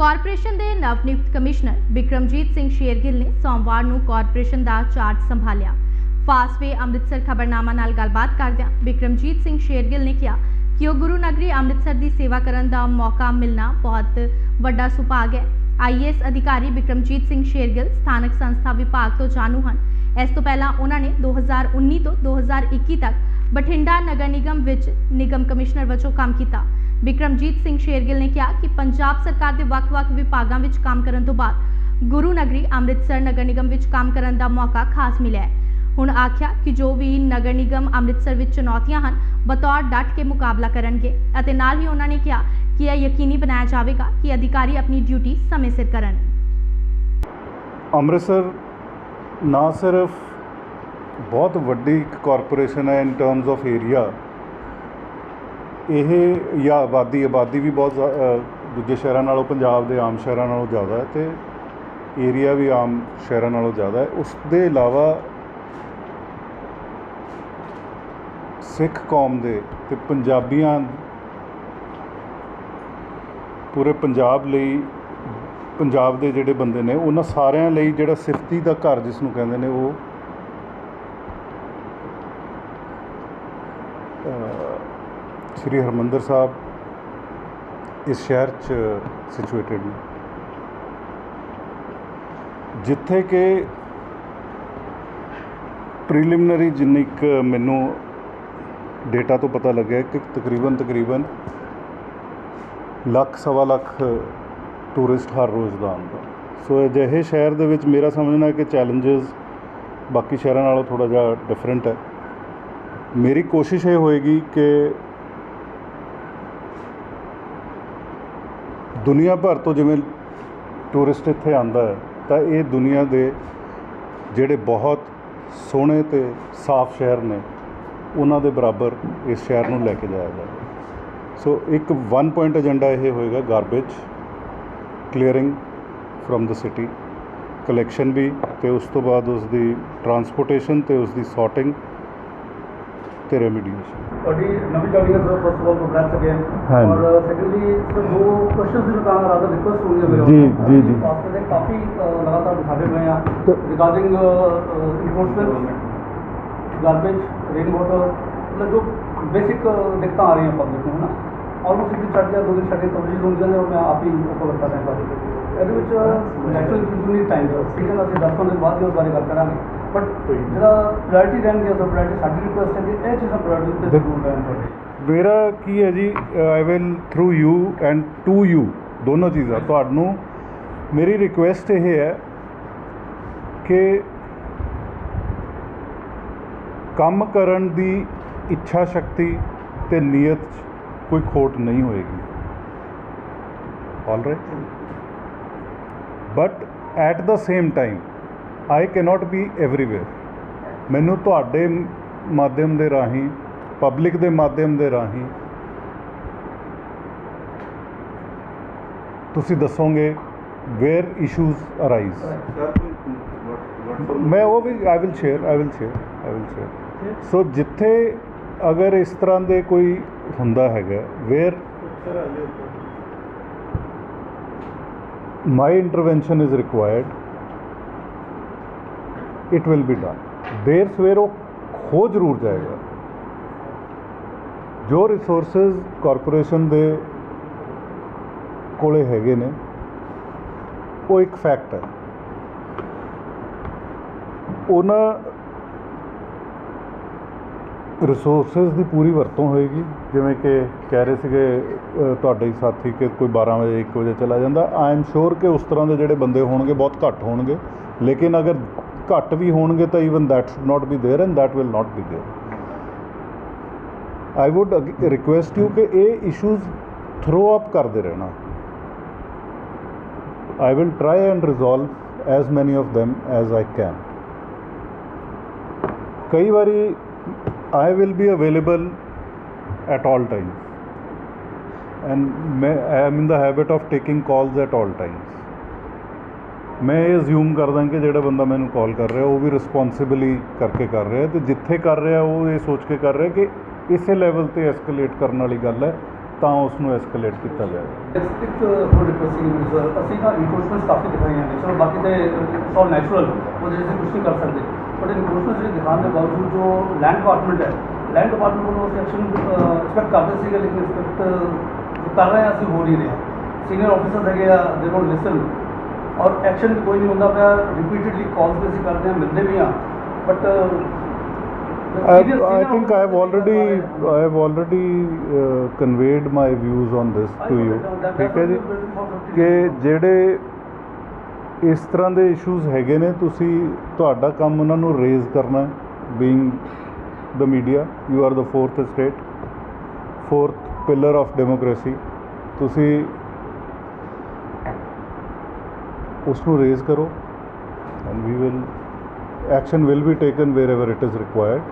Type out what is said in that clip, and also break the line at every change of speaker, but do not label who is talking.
Corporation ਦੇ ਨਵ-ਨਿਯੁਕਤ commissioner Bikramjit Singh Shergill ਨੇ ਸੋਮਵਾਰ ਨੂੰ ਕਾਰਪੋਰੇਸ਼ਨ ਦਾ ਚਾਰਜ ਸੰਭਾਲਿਆ। ਫਾਸਟਵੇ ਅੰਮ੍ਰਿਤਸਰ ਖਬਰਨਾਮਾ ਨਾਲ ਗੱਲਬਾਤ ਕਰਦਿਆਂ ਬਿਕਰਮਜੀਤ ਸਿੰਘ ਸ਼ੇਰਗਿੱਲ ਨੇ ਕਿਹਾ ਕਿ ਉਹ ਗੁਰੂ ਨਗਰੀ ਅੰਮ੍ਰਿਤਸਰ ਦੀ ਸੇਵਾ ਕਰਨ ਦਾ ਮੌਕਾ ਮਿਲਣਾ ਬਹੁਤ ਵੱਡਾ ਸੁਭਾਗ ਹੈ। ਆਈਏਐਸ ਅਧਿਕਾਰੀ ਬਿਕਰਮਜੀਤ ਸਿੰਘ ਸ਼ੇਰਗਿੱਲ ਸਥਾਨਕ ਸੰਸਥਾ ਵਿਭਾਗ ਤੋਂ ਜਾਣੂ ਹਨ। ਇਸ ਤੋਂ ਪਹਿਲਾਂ ਉਹਨਾਂ ਨੇ 2019 ਤੋਂ 2021 ਤੱਕ ਬਠਿੰਡਾ ਨਗਰ ਨਿਗਮ ਵਿੱਚ ਨਿਗਮ ਕਮਿਸ਼ਨਰ ਵਜੋਂ ਕੰਮ ਕੀਤਾ। ਬਿਕਰਮਜੀਤ ਸਿੰਘ ਸ਼ੇਰਗਿੱਲ ਨੇ ਕਿਹਾ ਕਿ ਪੰਜਾਬ ਸਰਕਾਰ ਦੇ ਵੱਖ-ਵੱਖ ਵਿਭਾਗਾਂ ਵਿੱਚ ਕੰਮ ਕਰਨ ਤੋਂ ਬਾਅਦ ਗੁਰੂ ਨਗਰੀ ਅੰਮ੍ਰਿਤਸਰ ਨਗਰ ਨਿਗਮ ਵਿੱਚ ਕੰਮ ਕਰਨ ਦਾ ਮੌਕਾ ਖਾਸ ਮਿਲਿਆ ਹੈ। ਹੁਣ ਆਖਿਆ ਕਿ ਜੋ ਵੀ ਨਗਰ ਨਿਗਮ ਅੰਮ੍ਰਿਤਸਰ ਵਿੱਚ ਚੁਣੌਤੀਆਂ ਹਨ, ਬਤੌਰ ਡਟ ਕੇ ਮੁਕਾਬਲਾ ਕਰਨਗੇ ਅਤੇ ਨਾਲ ਹੀ ਉਹਨਾਂ ਨੇ ਕਿਹਾ ਕਿ ਇਹ ਯਕੀਨੀ ਬਣਾਇਆ ਜਾਵੇਗਾ ਕਿ ਅਧਿਕਾਰੀ ਆਪਣੀ ਡਿਊਟੀ ਸਮੇਂ ਸਿਰ ਕਰਨ।
ਅੰਮ੍ਰਿਤਸਰ ਨਾ ਸਿਰਫ ਬਹੁਤ ਵੱਡੀ ਇੱਕ ਕਾਰਪੋਰੇਸ਼ਨ ਹੈ ਇਨ ਟਰਮਸ ਆਫ ਏਰੀਆ ਇਹ ਜਾਂ ਆਬਾਦੀ ਆਬਾਦੀ ਵੀ ਬਹੁਤ ਜ਼ਿਆ- ਦੂਜੇ ਸ਼ਹਿਰਾਂ ਨਾਲੋਂ, ਪੰਜਾਬ ਦੇ ਆਮ ਸ਼ਹਿਰਾਂ ਨਾਲੋਂ ਜ਼ਿਆਦਾ ਹੈ ਤੇ ਏਰੀਆ ਵੀ ਆਮ ਸ਼ਹਿਰਾਂ ਨਾਲੋਂ ਜ਼ਿਆਦਾ ਹੈ। ਉਸ ਦੇ ਇਲਾਵਾ ਸਿੱਖ ਕੌਮ ਦੇ ਤੇ ਪੰਜਾਬੀਆਂ ਪੂਰੇ ਪੰਜਾਬ ਲਈ, ਪੰਜਾਬ ਦੇ ਜਿਹੜੇ ਬੰਦੇ ਨੇ, ਉਹਨਾਂ ਸਾਰਿਆਂ ਲਈ ਜਿਹੜਾ ਸਿਫਤੀ ਦਾ ਘਰ ਜਿਸ ਨੂੰ ਕਹਿੰਦੇ ਨੇ, ਉਹ ਸ੍ਰੀ ਹਰਮੰਦਰ ਸਾਹਿਬ ਇਸ ਸ਼ਹਿਰ 'ਚ ਸਿਚੁਏਟਡ ਨੇ। ਜਿੱਥੇ ਕਿ ਪ੍ਰੀਲਿਮਿਨਰੀ ਜਿੰਨੀ ਕੁ ਮੈਨੂੰ ਡੇਟਾ ਤੋਂ ਪਤਾ ਲੱਗਿਆ ਕਿ ਤਕਰੀਬਨ ਤਕਰੀਬਨ ਲੱਖ, ਸਵਾ ਲੱਖ ਟੂਰਿਸਟ ਹਰ ਰੋਜ਼ ਦਾ ਆਉਂਦਾ। ਸੋ ਅਜਿਹੇ ਸ਼ਹਿਰ ਦੇ ਵਿੱਚ ਮੇਰਾ ਸਮਝਣਾ ਕਿ ਚੈਲੰਜਸ ਬਾਕੀ ਸ਼ਹਿਰਾਂ ਨਾਲੋਂ ਥੋੜਾ ਜਿਹਾ ਡਿਫਰੈਂਟ ਹੈ। ਮੇਰੀ ਕੋਸ਼ਿਸ਼ ਇਹ ਹੋਏਗੀ ਕਿ ਦੁਨੀਆ ਭਰ ਤੋਂ ਜਿਵੇਂ ਟੂਰਿਸਟ ਇੱਥੇ ਆਂਦਾ ਹੈ, ਤਾਂ ਇਹ ਦੁਨੀਆ ਦੇ ਜਿਹੜੇ ਬਹੁਤ ਸੋਹਣੇ ਤੇ ਸਾਫ਼ ਸ਼ਹਿਰ ਨੇ, ਉਹਨਾਂ ਦੇ ਬਰਾਬਰ ਇਸ ਸ਼ਹਿਰ ਨੂੰ ਲੈ ਕੇ ਜਾਇਆ ਜਾਵੇ। ਸੋ ਇੱਕ ਵਨ ਪੁਆਇੰਟ ਏਜੰਡਾ ਇਹ ਹੋਏਗਾ garbage clearing firm the city collection ਵੀ, ਤੇ ਉਸ ਤੋਂ ਬਾਅਦ ਉਸ ਦੀ ਟਰਾਂਸਪੋਰਟੇਸ਼ਨ ਤੇ ਉਸ ਦੀ ਸੌਰਟਿੰਗ ਤੇ ਰੈਮੀਡੀਏਸ਼ਨ
ਤੁਹਾਡੀ ਨਵੀਂ ਜੁਆਇਨਿੰਗ ਹੈ sir first of all congrats again
ਹਾਂਜੀ।
ਔਰ ਸੈਕੰਡਲੀ ਸਰ ਦੋ ਕੁਐਸਚਨਸ ਦੀ ਬਤਾਨਾ ਰਾਦਾ ਰਿਕੁਐਸਟ ਹੋਣੀ ਹੈ ਮੇਰੇ
ਜੀ, ਜੀ, ਜੀ।
ਵਾਸਤੇ ਦੇ ਕਾਫੀ ਅ, ਲਗਾਤਾਰ ਦਿਖਾਦੇ ਪਏ ਆ
ਤੇ-
regarding enforcement garbage rain water ਮਤਲਬ ਜੋ ਬੇਸਿਕ ਦਿੱਕਤਾਂ ਆ ਰਹੀਆਂ ਪਬਲਿਕ ਨੂੰ ਹੈ ਨਾ ਆਲਮੋਸਟ ਇੱਕ ਦਿਨ ਛੱਡ ਗਿਆ ਦੋ ਦਿਨ ਛੱਡ ਗਿਆ ਕਵਰੇਜ ਹੁੰਦੀਆਂ ਨੇ ਔਰ ਮੈਂ ਆਪ ਹੀ ਉਹ ਕਵਰ ਕਰ ਰਿਹਾ ਹਾਂ ਇਹਦੇ ਵਿੱਚ ਨੈਚੁਰਲ ਇਨਕਲੂਜਨ ਟਾਈਮ ਠੀਕ ਹੈ ਨਾ ਅਸੀਂ 10 15 ਬਾਅਦ ਹੀ ਉਸ ਬਾਰੇ ਗੱਲ ਕਰਾਂਗੇ ਬਟ ਜਿਹੜਾ ਪ੍ਰਾਇੋਰਟੀ ਰਹਿਣ ਗਿਆ ਸਰ ਪ੍ਰਾਇੋਰਟੀ ਸਾਡੀ ਰਿਕੁਐਸਟ ਹੈ ਕਿ ਇਹ ਚੀਜ਼ਾਂ ਪ੍ਰਾਇੋਰਟੀ ਤੇ
ਦੇਖੋ।
ਜ਼ਰੂਰ ਰਹਿਣ ਤੁਹਾਡੇ
ਮੇਰਾ ਕੀ ਹੈ ਜੀ I will through you and to you ਦੋਨੋਂ ਚੀਜ਼ਾਂ ਤੁਹਾਨੂੰ ਮੇਰੀ ਰਿਕੁਐਸਟ ਇਹ ਹੈ ਕਿ ਕੰਮ ਕਰਨ ਦੀ ਇੱਛਾ ਸ਼ਕਤੀ ਤੇ ਨੀਅਤ 'ਚ ਕੋਈ ਖੋਟ ਨਹੀਂ ਹੋਏਗੀ all right but at the same time I cannot be everywhere ਮੈਨੂੰ ਤੁਹਾਡੇ ਮਾਧਿਅਮ ਦੇ ਰਾਹੀਂ ਪਬਲਿਕ ਦੇ ਮਾਧਿਅਮ ਦੇ ਰਾਹੀਂ ਤੁਸੀਂ ਦੱਸੋਗੇ ਵੇਅਰ ਇਸ਼ੂਜ਼ ਅਰਾਈਜ਼ ਮੈਂ ਉਹ ਵੀ I will share I will share I will share so ਜਿੱਥੇ ਅਗਰ ਇਸ ਤਰ੍ਹਾਂ ਦੇ ਕੋਈ ਹੁੰਦਾ ਹੈਗਾ where my intervention is required it will be done ਦੇਰ ਸਵੇਰ ਉਹ ਹੋ ਜ਼ਰੂਰ ਜਾਏਗਾ ਜੋ ਰਿਸੋਰਸਸ ਕਾਰਪੋਰੇਸ਼ਨ ਦੇ ਕੋਲੇ ਹੈਗੇ ਨੇ ਉਹ ਇੱਕ ਫੈਕਟ ਹੈ ਉਹਨਾਂ ਰਿਸੋਰਸਸ ਦੀ ਪੂਰੀ ਵਰਤੋਂ ਹੋਏਗੀ ਜਿਵੇਂ ਕਿ ਕਹਿ ਰਹੇ ਸੀਗੇ ਅ, ਤੁਹਾਡੇ ਹੀ ਸਾਥੀ ਕਿ ਕੋਈ 12 ਵਜੇ 1 ਵਜੇ ਚਲਾ ਜਾਂਦਾ ਆਈ ਐਮ ਸ਼ੋਰ ਕਿ ਉਸ ਤਰ੍ਹਾਂ ਦੇ ਜਿਹੜੇ ਬੰਦੇ ਹੋਣਗੇ ਬਹੁਤ ਘੱਟ ਹੋਣਗੇ ਲੇਕਿਨ ਅਗਰ ਘੱਟ ਵੀ ਹੋਣਗੇ ਤਾਂ even that should not be there and that will not be there I would request you ਕਿ ਇਹ ਇਸ਼ੂਜ਼ ਥਰੋ ਅਪ ਕਰਦੇ ਰਹਿਣਾ I will try and resolve as many of them as I can. ਕਈ ਵਾਰੀ I will be available at all times. And ਮੈਂ I am in the habit of taking calls at all times. ਮੈਂ ਇਹ assume ਕਰਦਾ ਕਿ ਜਿਹੜਾ ਬੰਦਾ ਮੈਨੂੰ ਕਾਲ ਕਰ ਰਿਹਾ ਉਹ ਵੀ ਰਿਸਪੌਂਸਿਬਲੀ ਕਰਕੇ ਕਰ ਰਿਹਾ ਤੇ ਜਿੱਥੇ ਕਰ ਰਿਹਾ ਉਹ ਇਹ ਸੋਚ ਕੇ ਕਰ ਰਿਹਾ ਕਿ ਇਸੇ ਲੈਵਲ ਤੇ ਐਸਕੇਲੇਟ ਕਰਨ ਵਾਲੀ ਗੱਲ ਹੈ ਤਾਂ ਉਸ ਨੂੰ ਐਸਕੇਲੇਟ ਕੀਤਾ ਜਾਵੇ
ਇੱਕ ਹੋਰ ਰਿਕਵੈਸਟ ਸਰ ਅਸੀਂ ਨਾ ਇਨਕੋਰਸਮੈਂਟਸ ਕਾਫੀ ਦਿਖਾਈਆਂ ਨੇ ਚਲੋ ਬਾਕੀ ਤੇ ਇਟਸ ਨੈਚੁਰਲ ਉਹਦੇ ਵਿੱਚ ਕੁਝ ਨਹੀਂ ਕਰ ਸਕਦੇ ਬਾਵਜੂਦ ਜੋ ਲੈਂਡ ਡਿਪਾਰਟਮੈਂਟ ਹੈ ਲੈਂਡ ਡਿਪਾਰਟਮੈਂਟ ਵੱਲੋਂ ਅਸੀਂ ਐਕਸ਼ਨ ਐਕਸਪੈਕਟ ਕਰਦੇ ਸੀਗੇ ਲੇਕਿਨ ਐਕਸਪੈਕਟ ਜੋ ਕਰ ਰਹੇ ਹਾਂ ਅਸੀਂ ਹੋ ਨਹੀਂ ਰਿਹਾ। ਸੀਨੀਅਰ ਆਫੀਸਰਸ ਹੈਗੇ ਆ ਦੇ ਡੋਂਟ ਲਿਸਨ ਔਰ ਐਕਸ਼ਨ ਕੋਈ ਨਹੀਂ ਹੁੰਦਾ ਪਿਆ ਰਿਪੀਟਡਲੀ ਕਾਲਸ ਵੀ ਅਸੀਂ ਕਰਦੇ ਹਾਂ ਮਿਲਦੇ ਵੀ ਹਾਂ। But
I, I think I have already I have already uh, conveyed my views on this to you. ਠੀਕ ਹੈ ਜੀ ਕਿ ਜਿਹੜੇ ਇਸ ਤਰ੍ਹਾਂ ਦੇ ਇਸ਼ੂਜ਼ ਹੈਗੇ ਨੇ, ਤੁਸੀਂ ਤੁਹਾਡਾ ਕੰਮ ਉਹਨਾਂ ਨੂੰ ਰੇਜ਼ ਕਰਨਾ being the media you are the fourth estate fourth pillar of democracy ਤੁਸੀਂ ਉਸ ਨੂੰ ਰੇਜ਼ ਕਰੋ and we will action will be taken wherever it is required